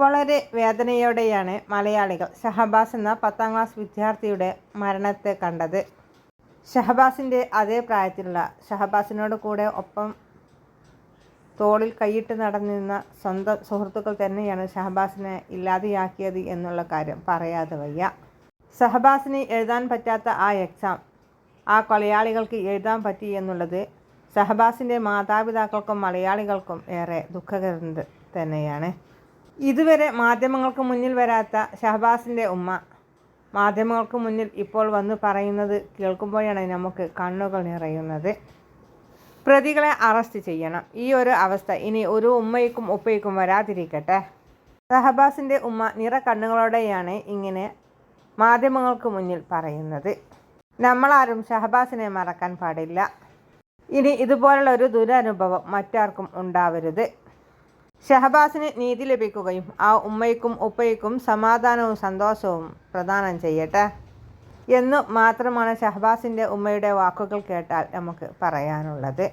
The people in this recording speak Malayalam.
വളരെ വേദനയോടെയാണ് മലയാളികൾ ഷഹബാസ് എന്ന പത്താം ക്ലാസ് വിദ്യാർത്ഥിയുടെ മരണത്തെ കണ്ടത്. ഷഹബാസിന്റെ അതേ പ്രായത്തിലുള്ള ഷഹബാസിനോട് കൂടെ ഒപ്പം തോളിൽ കൈയിട്ട് നടന്നിരുന്ന സ്വന്തം സുഹൃത്തുക്കൾ തന്നെയാണ് ഷഹബാസിനെ ഇല്ലാതെയാക്കിയത് എന്നുള്ള കാര്യം പറയാതെ വയ്യ. ഷഹബാസിന് എഴുതാൻ പറ്റാത്ത ആ എക്സാം ആ കൊലയാളികൾക്ക് എഴുതാൻ പറ്റി എന്നുള്ളത് ഷഹബാസിന്റെ മാതാപിതാക്കൾക്കും മലയാളികൾക്കും ഏറെ ദുഃഖകരം തന്നെയാണ്. ഇതുവരെ മാധ്യമങ്ങൾക്ക് മുന്നിൽ വരാത്ത ഷഹബാസിന്റെ ഉമ്മ മാധ്യമങ്ങൾക്ക് മുന്നിൽ ഇപ്പോൾ വന്ന് പറയുന്നത് കേൾക്കുമ്പോഴാണ് നമുക്ക് കണ്ണുകൾ നിറയുന്നത്. പ്രതികളെ അറസ്റ്റ് ചെയ്യണം. ഈ ഒരു അവസ്ഥ ഇനി ഒരു ഉമ്മയ്ക്കും ഉപ്പയ്ക്കും വരാതിരിക്കട്ടെ. ഷഹബാസിന്റെ ഉമ്മ നിറ കണ്ണുകളോടെയാണ് ഇങ്ങനെ മാധ്യമങ്ങൾക്ക് മുന്നിൽ പറയുന്നത്. നമ്മളാരും ഷഹബാസിനെ മറക്കാൻ പാടില്ല. ഇനി ഇതുപോലുള്ള ഒരു ദുരനുഭവം മറ്റാർക്കും ഉണ്ടാവരുത്. ഷഹബാസിന് നീതി ലഭിക്കുകയും ആ ഉമ്മയ്ക്കും ഉപ്പയ്ക്കും സമാധാനവും സന്തോഷവും പ്രദാനം ചെയ്യട്ടെ എന്നു മാത്രമാണ് ഷഹബാസിന്റെ ഉമ്മയുടെ വാക്കുകൾ കേട്ടാൽ നമുക്ക് പറയാനുള്ളത്.